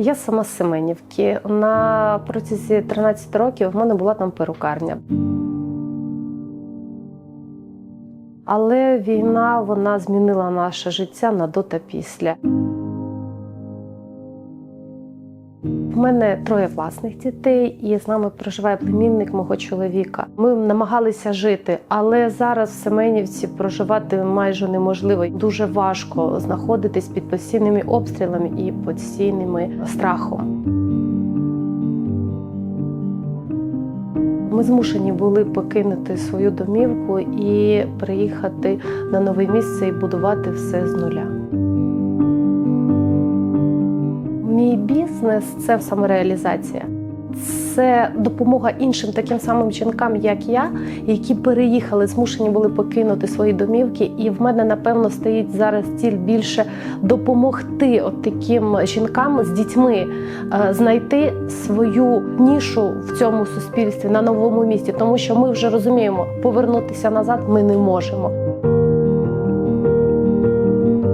Я сама з Семенівки. На протязі 13 років в мене була там перукарня. Але війна вона змінила наше життя на до та після. У мене троє власних дітей, і з нами проживає племінник мого чоловіка. Ми намагалися жити, але зараз в Семенівці проживати майже неможливо. Дуже важко знаходитись під постійними обстрілами і постійними страхом. Ми змушені були покинути свою домівку і приїхати на нове місце і будувати все з нуля. Бізнес це самореалізація. Це допомога іншим таким самим жінкам, як я, які переїхали, змушені були покинути свої домівки. І в мене напевно стоїть зараз ціль більше допомогти от таким жінкам з дітьми е, знайти свою нішу в цьому суспільстві на новому місці, тому що ми вже розуміємо, повернутися назад ми не можемо.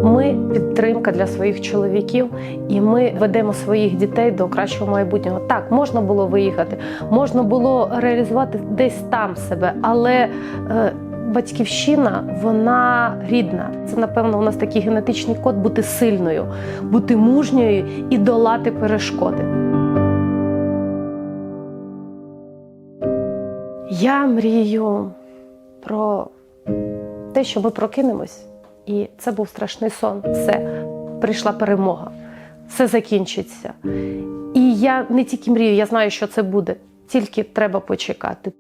Ми підтримка для своїх чоловіків, і ми ведемо своїх дітей до кращого майбутнього. Так, можна було виїхати, можна було реалізувати десь там себе, але е, батьківщина вона рідна. Це напевно у нас такий генетичний код бути сильною, бути мужньою і долати перешкоди. Я мрію про те, що ми прокинемось. І це був страшний сон. Все, прийшла перемога, все закінчиться. І я не тільки мрію, я знаю, що це буде, тільки треба почекати.